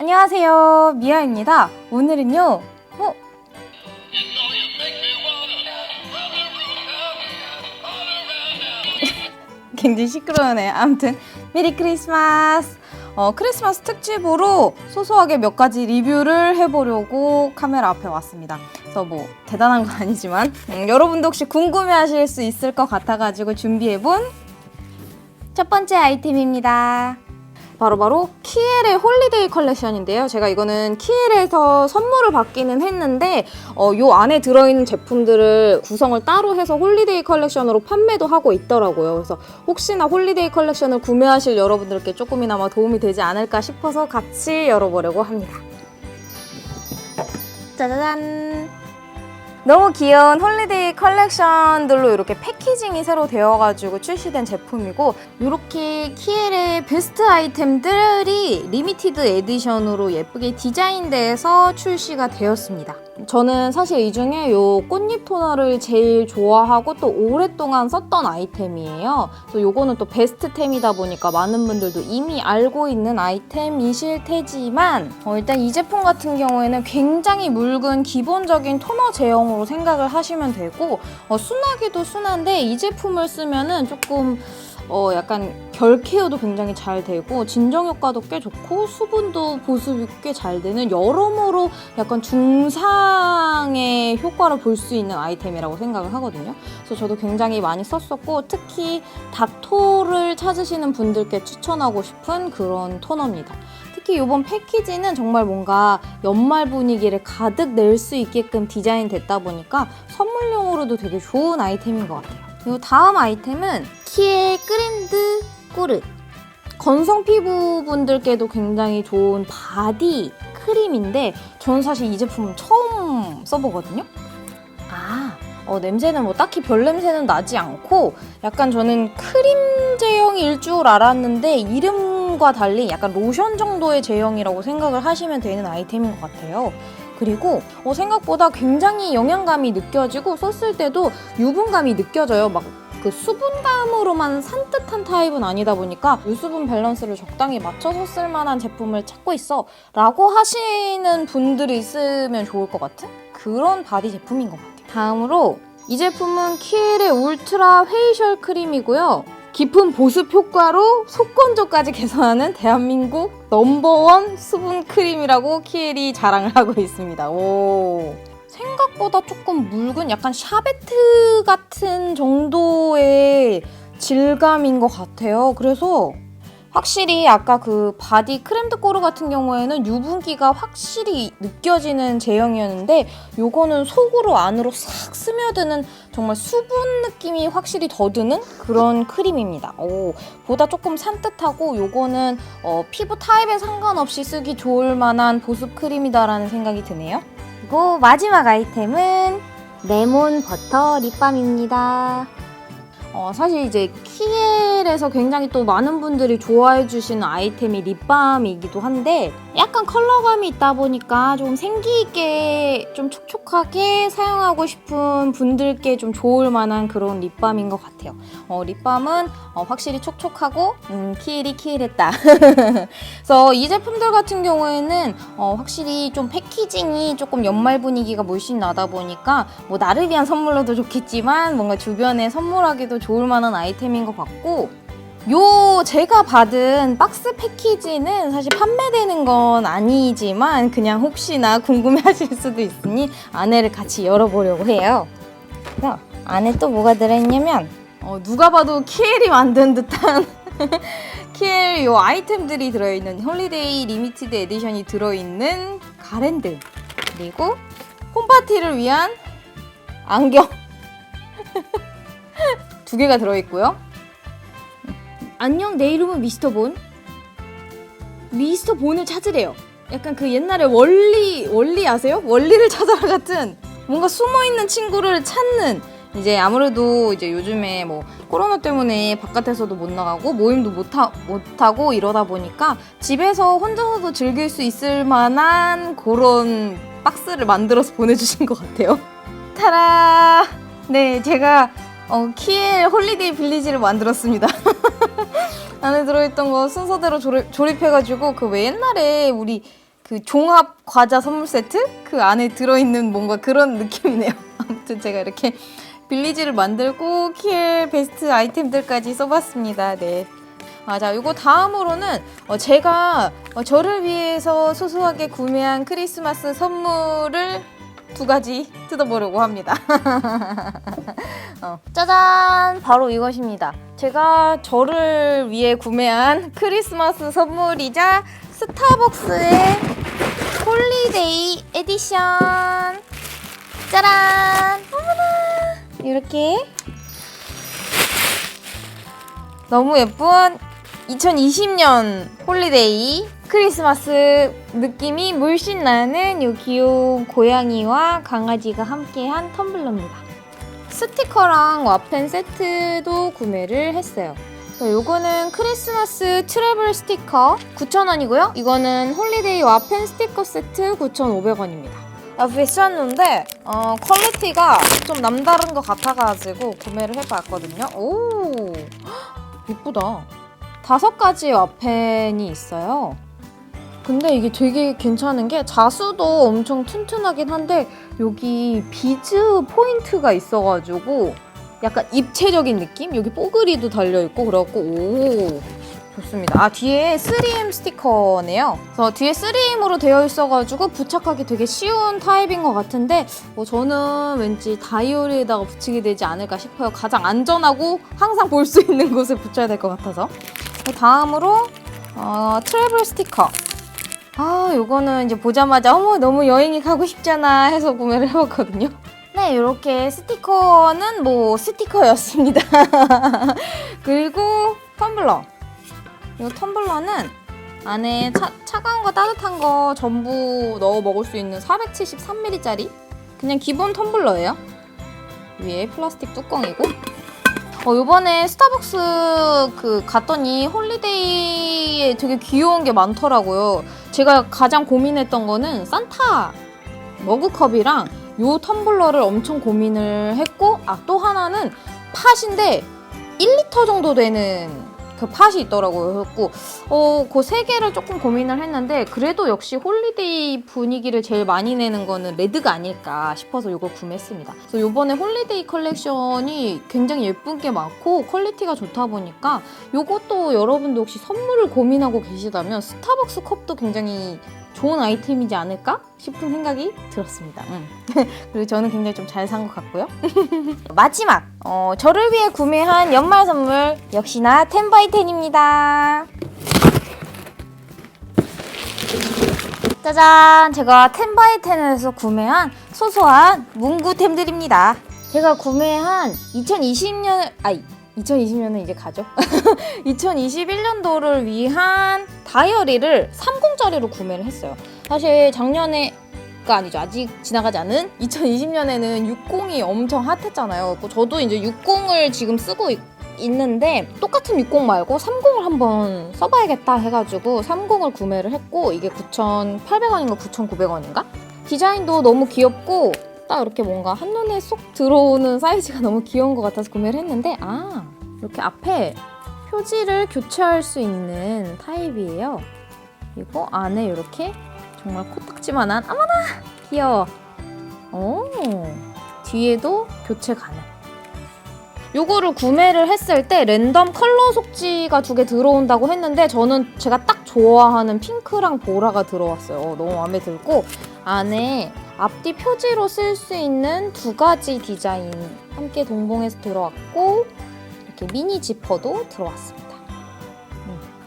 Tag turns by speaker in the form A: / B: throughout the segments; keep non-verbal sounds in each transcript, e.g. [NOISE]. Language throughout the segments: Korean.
A: 안녕하세요. 미아입니다. 오늘은요. 어? [LAUGHS] 굉장히 시끄러우네. 아무튼 메리 크리스마스. 어, 크리스마스 특집으로 소소하게 몇 가지 리뷰를 해보려고 카메라 앞에 왔습니다. 그래서 뭐 대단한 건 아니지만 음, 여러분도 혹시 궁금해하실 수 있을 것 같아가지고 준비해본 첫 번째 아이템입니다. 바로 바로 키엘의 홀리데이 컬렉션인데요. 제가 이거는 키엘에서 선물을 받기는 했는데 어, 요 안에 들어있는 제품들을 구성을 따로 해서 홀리데이 컬렉션으로 판매도 하고 있더라고요. 그래서 혹시나 홀리데이 컬렉션을 구매하실 여러분들께 조금이나마 도움이 되지 않을까 싶어서 같이 열어보려고 합니다. 짜자잔! 너무 귀여운 홀리데이 컬렉션들로 이렇게 패키징이 새로 되어가지고 출시된 제품이고 이렇게 키엘의 베스트 아이템들이 리미티드 에디션으로 예쁘게 디자인돼서 출시가 되었습니다. 저는 사실 이 중에 요 꽃잎 토너를 제일 좋아하고 또 오랫동안 썼던 아이템이에요. 그래서 요거는 또 베스트템이다 보니까 많은 분들도 이미 알고 있는 아이템이실 테지만 어, 일단 이 제품 같은 경우에는 굉장히 묽은 기본적인 토너 제형으로 생각을 하시면 되고 어, 순하기도 순한데 이 제품을 쓰면은 조금 어, 약간 결 케어도 굉장히 잘 되고 진정 효과도 꽤 좋고 수분도 보습이 꽤 잘 되는 여러모로 약간 중상의 효과를 볼 수 있는 아이템이라고 생각을 하거든요. 그래서 저도 굉장히 많이 썼었고 특히 닥토를 찾으시는 분들께 추천하고 싶은 그런 토너입니다. 특히 이번 패키지는 정말 뭔가 연말 분위기를 가득 낼 수 있게끔 디자인 됐다 보니까 선물용으로도 되게 좋은 아이템인 것 같아요. 그리고 다음 아이템은 키의 그랜드 꾸르 건성 피부 분들께도 굉장히 좋은 바디 크림인데 저는 사실 이 제품은 처음 써보거든요. 아, 어, 냄새는 뭐 딱히 별 냄새는 나지 않고 약간 저는 크림 제형일 줄 알았는데 이름과 달리 약간 로션 정도의 제형이라고 생각을 하시면 되는 아이템인 것 같아요. 그리고 어, 생각보다 굉장히 영양감이 느껴지고 썼을 때도 유분감이 느껴져요. 막 그 수분감으로만 산뜻한 타입은 아니다 보니까 유수분 밸런스를 적당히 맞춰서 쓸 만한 제품을 찾고 있어 라고 하시는 분들이 있으면 좋을 것 같은 그런 바디 제품인 것 같아요. 다음으로 이 제품은 키엘의 울트라 페이셜 크림이고요. 깊은 보습 효과로 속건조까지 개선하는 대한민국 넘버원 수분 크림이라고 키엘이 자랑을 하고 있습니다. 오. 생각보다 조금 묽은 약간 샤베트 같은 정도의 질감인 것 같아요. 그래서 확실히 아까 그 바디 크렘드 꼬르 같은 경우에는 유분기가 확실히 느껴지는 제형이었는데 요거는 속으로 안으로 싹 스며드는 정말 수분 느낌이 확실히 더 드는 그런 크림입니다. 오, 보다 조금 산뜻하고 요거는 어, 피부 타입에 상관없이 쓰기 좋을 만한 보습 크림이다라는 생각이 드네요. 그리고 마지막 아이템은 레몬 버터 립밤입니다. 어, 사실 이제 키엘에서 굉장히 또 많은 분들이 좋아해 주시는 아이템이 립밤이기도 한데 약간 컬러감이 있다 보니까 좀 생기 있게 좀 촉촉하게 사용하고 싶은 분들께 좀 좋을 만한 그런 립밤인 것 같아요. 어, 립밤은 어, 확실히 촉촉하고 음, 키엘이 키엘했다. [LAUGHS] 그래서 이 제품들 같은 경우에는 어, 확실히 좀 패키징이 조금 연말 분위기가 물씬 나다 보니까 뭐 나를 위한 선물로도 좋겠지만 뭔가 주변에 선물하기도 좋을 만한 아이템인 것 같고 요 제가 받은 박스 패키지는 사실 판매되는 건 아니지만 그냥 혹시나 궁금해하실 수도 있으니 안에를 같이 열어보려고 해요. 그래서 안에 또 뭐가 들어있냐면 어, 누가 봐도 키엘이 만든 듯한 [LAUGHS] 키엘 요 아이템들이 들어있는 홀리데이 리미티드 에디션이 들어있는 가랜드 그리고 홈파티를 위한 안경 [LAUGHS] 두 개가 들어있고요. 안녕, 내 이름은 미스터 본. 미스터 본을 찾으래요. 약간 그 옛날에 원리, 원리 아세요? 원리를 찾아라 같은 뭔가 숨어 있는 친구를 찾는 이제 아무래도 이제 요즘에 뭐 코로나 때문에 바깥에서도 못 나가고 모임도 못, 하, 못 하고 이러다 보니까 집에서 혼자서도 즐길 수 있을 만한 그런 박스를 만들어서 보내주신 것 같아요. [LAUGHS] 타라! 네, 제가 어, 키엘 홀리데이 빌리지를 만들었습니다. [LAUGHS] 안에 들어있던 거 순서대로 조립, 조립해가지고 그 왜 옛날에 우리 그 종합 과자 선물 세트 그 안에 들어있는 뭔가 그런 느낌이네요. [LAUGHS] 아무튼 제가 이렇게 빌리지를 만들고 키엘 베스트 아이템들까지 써봤습니다. 네. 맞아. 이거 다음으로는 어, 제가 어, 저를 위해서 소소하게 구매한 크리스마스 선물을 두 가지 뜯어보려고 합니다. [LAUGHS] 어, 짜잔! 바로 이것입니다. 제가 저를 위해 구매한 크리스마스 선물이자 스타벅스의 홀리데이 에디션. 짜란! 어머나! 이렇게 너무 예쁜 2020년 홀리데이 크리스마스 느낌이 물씬 나는 이 귀여운 고양이와 강아지가 함께한 텀블러입니다. 스티커랑 와펜 세트도 구매를 했어요. 자, 요거는 크리스마스 트래블 스티커 9,000원이고요. 이거는 홀리데이 와펜 스티커 세트 9,500원입니다. 아, 비쌌는데 어, 퀄리티가 좀 남다른 것 같아가지고 구매를 해봤거든요. 오, [GASPS] 이쁘다. 다섯 가지 와펜이 있어요. 근데 이게 되게 괜찮은 게 자수도 엄청 튼튼하긴 한데 여기 비즈 포인트가 있어가지고 약간 입체적인 느낌? 여기 뽀글이도 달려있고 그래갖고 오 좋습니다. 아 뒤에 3M 스티커네요. 그래서 뒤에 3M으로 되어 있어가지고 부착하기 되게 쉬운 타입인 것 같은데 뭐 저는 왠지 다이어리에다가 붙이게 되지 않을까 싶어요. 가장 안전하고 항상 볼 수 있는 곳에 붙여야 될 것 같아서. 다음으로 어, 트래블 스티커. 아, 요거는 이제 보자마자 어머 너무 여행이 가고 싶잖아 해서 구매를 해봤거든요. [LAUGHS] 네, 이렇게 스티커는 뭐 스티커였습니다. [LAUGHS] 그리고 텀블러. 이 텀블러는 안에 차, 차가운 거 따뜻한 거 전부 넣어 먹을 수 있는 473ml짜리 그냥 기본 텀블러예요. 위에 플라스틱 뚜껑이고 어, 요번에 스타벅스 그 갔더니 홀리데이에 되게 귀여운 게 많더라고요. 제가 가장 고민했던 거는 산타 머그컵이랑 요 텀블러를 엄청 고민을 했고, 아, 또 하나는 팥인데 1리터 정도 되는 그 팥이 있더라고요. 그래갖고, 어, 그 세 개를 조금 고민을 했는데, 그래도 역시 홀리데이 분위기를 제일 많이 내는 거는 레드가 아닐까 싶어서 이걸 구매했습니다. 그래서 요번에 홀리데이 컬렉션이 굉장히 예쁜 게 많고, 퀄리티가 좋다 보니까, 요것도 여러분도 혹시 선물을 고민하고 계시다면, 스타벅스 컵도 굉장히 좋은 아이템이지 않을까 싶은 생각이 들었습니다. 음. [LAUGHS] 그리고 저는 굉장히 좀 잘 산 것 같고요. [LAUGHS] 마지막 어, 저를 위해 구매한 연말 선물 역시나 텐바이텐입니다. 짜잔! 제가 텐바이텐에서 구매한 소소한 문구템들입니다. 제가 구매한 2020년 아이 2020년은 이제 가죠. [LAUGHS] 2021년도를 위한 다이어리를 30짜리로 구매를 했어요. 사실 작년에 가 아니죠. 아직 지나가지 않은 2020년에는 60이 엄청 핫했잖아요. 그래서 저도 이제 60을 지금 쓰고 있, 있는데 똑같은 60 말고 30을 한번 써봐야겠다 해가지고 30을 구매를 했고 이게 9,800원인가 9,900원인가? 디자인도 너무 귀엽고 딱 이렇게 뭔가 한눈에 쏙 들어오는 사이즈가 너무 귀여운 것 같아서 구매를 했는데 아 이렇게 앞에 표지를 교체할 수 있는 타입이에요. 그리고 안에 이렇게 정말 코딱지만한 아마나 귀여워. 오 뒤에도 교체 가능. 요거를 구매를 했을 때 랜덤 컬러 속지가 두 개 들어온다고 했는데 저는 제가 딱 좋아하는 핑크랑 보라가 들어왔어요. 어, 너무 마음에 들고 안에 앞뒤 표지로 쓸 수 있는 두 가지 디자인 함께 동봉해서 들어왔고 이렇게 미니 지퍼도 들어왔습니다.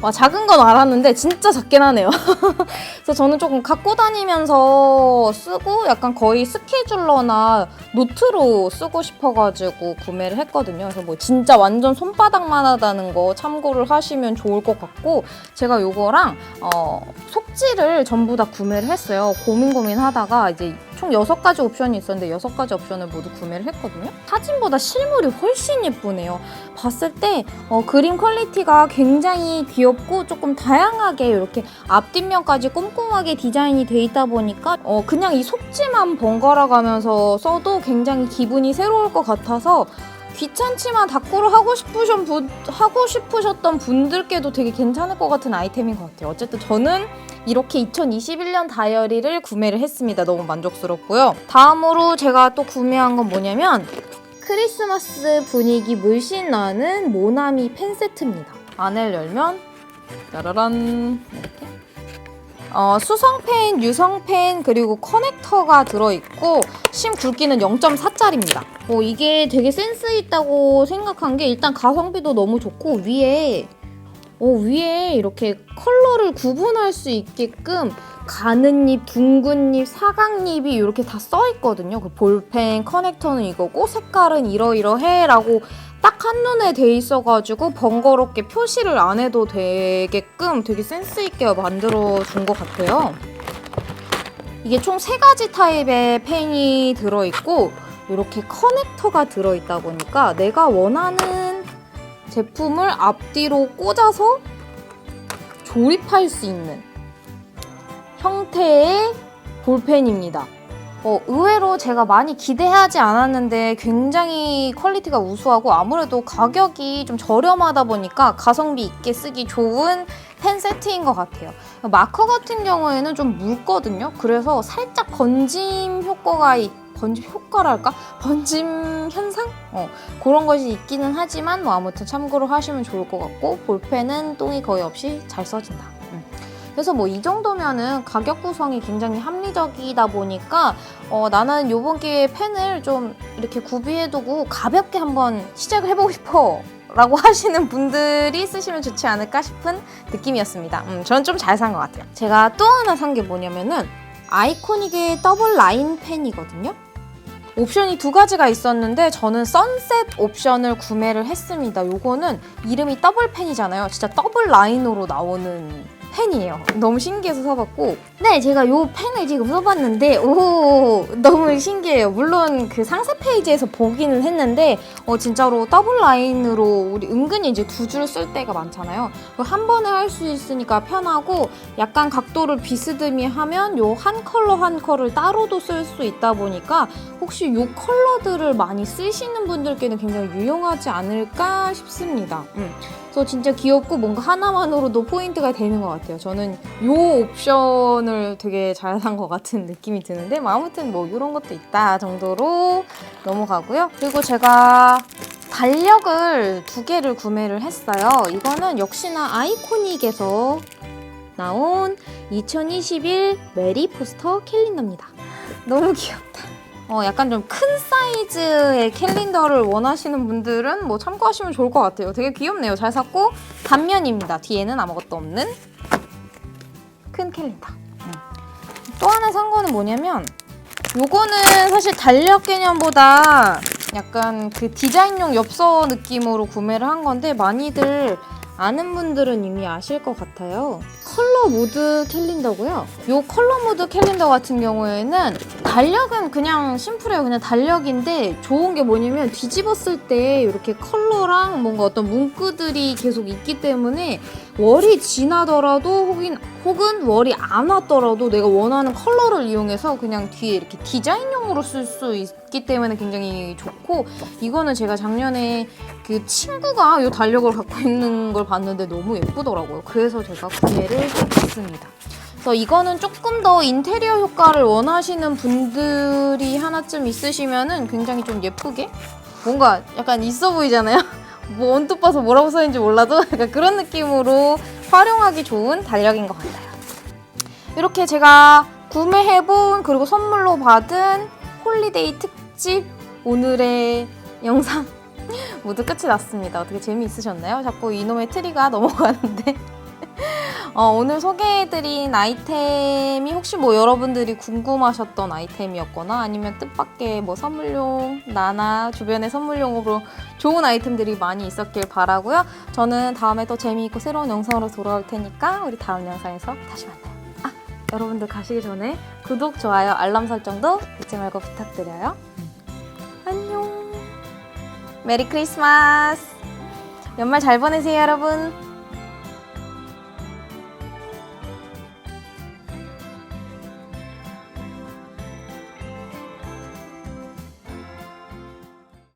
A: 음. 와 작은 건 알았는데 진짜 작긴 하네요. [LAUGHS] 그래서 저는 조금 갖고 다니면서 쓰고 약간 거의 스케줄러나 노트로 쓰고 싶어가지고 구매를 했거든요. 그래서 뭐 진짜 완전 손바닥만 하다는 거 참고를 하시면 좋을 것 같고 제가 요거랑 어, 사지를 전부 다 구매를 했어요. 고민 고민하다가 이제 총 6가지 옵션이 있었는데 6가지 옵션을 모두 구매를 했거든요. 사진보다 실물이 훨씬 예쁘네요. 봤을 때 어, 그림 퀄리티가 굉장히 귀엽고 조금 다양하게 이렇게 앞뒷면까지 꼼꼼하게 디자인이 돼 있다 보니까 어, 그냥 이 속지만 번갈아 가면서 써도 굉장히 기분이 새로울 것 같아서 귀찮지만 다꾸를 하고 싶으셨 분, 하고 싶으셨던 분들께도 되게 괜찮을 것 같은 아이템인 것 같아요. 어쨌든 저는 이렇게 2021년 다이어리를 구매를 했습니다. 너무 만족스럽고요. 다음으로 제가 또 구매한 건 뭐냐면 크리스마스 분위기 물씬 나는 모나미 펜 세트입니다. 안을 열면 짜라란 이렇게 어, 수성펜, 유성펜 그리고 커넥터가 들어있고 심 굵기는 0.4짜리입니다. 어, 이게 되게 센스 있다고 생각한 게 일단 가성비도 너무 좋고 위에 어, 위에 이렇게 컬러를 구분할 수 있게끔 가는 잎, 둥근 잎, 사각잎이 이렇게 다 써 있거든요. 그 볼펜 커넥터는 이거고 색깔은 이러이러해 라고 딱 한눈에 돼 있어가지고 번거롭게 표시를 안 해도 되게끔 되게 센스 있게 만들어 준 것 같아요. 이게 총 세 가지 타입의 펜이 들어있고 이렇게 커넥터가 들어있다 보니까 내가 원하는 제품을 앞뒤로 꽂아서 조립할 수 있는 형태의 볼펜입니다. 어, 의외로 제가 많이 기대하지 않았는데 굉장히 퀄리티가 우수하고 아무래도 가격이 좀 저렴하다 보니까 가성비 있게 쓰기 좋은 펜 세트인 것 같아요. 마커 같은 경우에는 좀 묽거든요. 그래서 살짝 번짐 효과가 있- 번짐 효과랄까? 번짐 현상? 어, 그런 것이 있기는 하지만 뭐 아무튼 참고로 하시면 좋을 것 같고 볼펜은 똥이 거의 없이 잘 써진다. 음. 그래서 뭐 이 정도면은 가격 구성이 굉장히 합리적이다 보니까 어, 나는 요번 기회에 펜을 좀 이렇게 구비해두고 가볍게 한번 시작을 해보고 싶어. 라고 [LAUGHS] 하시는 분들이 쓰시면 좋지 않을까 싶은 느낌이었습니다. 음, 저는 좀 잘 산 것 같아요. 제가 또 하나 산 게 뭐냐면은 아이코닉의 더블 라인 펜이거든요. 옵션이 두 가지가 있었는데 저는 선셋 옵션을 구매를 했습니다. 요거는 이름이 더블 펜이잖아요. 진짜 더블 라인으로 나오는 펜이에요. 너무 신기해서 사봤고 네 제가 요 펜을 지금 써봤는데 오 너무 신기해요. 물론 그 상세 페이지에서 보기는 했는데 어 진짜로 더블 라인으로 우리 은근히 이제 두 줄 쓸 때가 많잖아요. 한 번에 할 수 있으니까 편하고 약간 각도를 비스듬히 하면 요 한 컬러 한 컬을 따로도 쓸 수 있다 보니까 혹시 요 컬러들을 많이 쓰시는 분들께는 굉장히 유용하지 않을까 싶습니다. 음. 그래서 진짜 귀엽고 뭔가 하나만으로도 포인트가 되는 것 같아요. 저는 요 옵션을 되게 잘 산 것 같은 느낌이 드는데 뭐 아무튼 뭐 이런 것도 있다 정도로 넘어가고요. 그리고 제가 달력을 두 개를 구매를 했어요. 이거는 역시나 아이코닉에서 나온 2021 메리 포스터 캘린더입니다. [LAUGHS] 너무 귀엽다. 어, 약간 좀 큰 사이즈의 캘린더를 원하시는 분들은 뭐 참고하시면 좋을 것 같아요. 되게 귀엽네요. 잘 샀고 단면입니다. 뒤에는 아무것도 없는 큰 캘린더. 음. 또 하나 산 거는 뭐냐면 요거는 사실 달력 개념보다 약간 그 디자인용 엽서 느낌으로 구매를 한 건데 많이들 아는 분들은 이미 아실 것 같아요. 컬러 모드 캘린더고요. 요 컬러 모드 캘린더 같은 경우에는 달력은 그냥 심플해요. 그냥 달력인데 좋은 게 뭐냐면 뒤집었을 때 이렇게 컬러랑 뭔가 어떤 문구들이 계속 있기 때문에 월이 지나더라도 혹은, 혹은 월이 안 왔더라도 내가 원하는 컬러를 이용해서 그냥 뒤에 이렇게 디자인용으로 쓸 수 있기 때문에 굉장히 좋고 이거는 제가 작년에 그 친구가 이 달력을 갖고 있는 걸 봤는데 너무 예쁘더라고요. 그래서 제가 구매를 해봤습니다. 그래서 이거는 조금 더 인테리어 효과를 원하시는 분들이 하나쯤 있으시면은 굉장히 좀 예쁘게 뭔가 약간 있어 보이잖아요. [LAUGHS] 뭐 언뜻 봐서 뭐라고 써있는지 몰라도 약간 그런 느낌으로 활용하기 좋은 달력인 것 같아요. 이렇게 제가 구매해본 그리고 선물로 받은 홀리데이 특집 오늘의 영상 [LAUGHS] 모두 끝이 났습니다. 어떻게 재미있으셨나요? 자꾸 이놈의 트리가 넘어가는데 어, 오늘 소개해드린 아이템이 혹시 뭐 여러분들이 궁금하셨던 아이템이었거나 아니면 뜻밖의 뭐 선물용, 나나 주변의 선물용으로 좋은 아이템들이 많이 있었길 바라고요. 저는 다음에 또 재미있고 새로운 영상으로 돌아올 테니까 우리 다음 영상에서 다시 만나요. 아, 여러분들 가시기 전에 구독, 좋아요, 알람 설정도 잊지 말고 부탁드려요. 안녕. 메리 크리스마스. 연말 잘 보내세요, 여러분.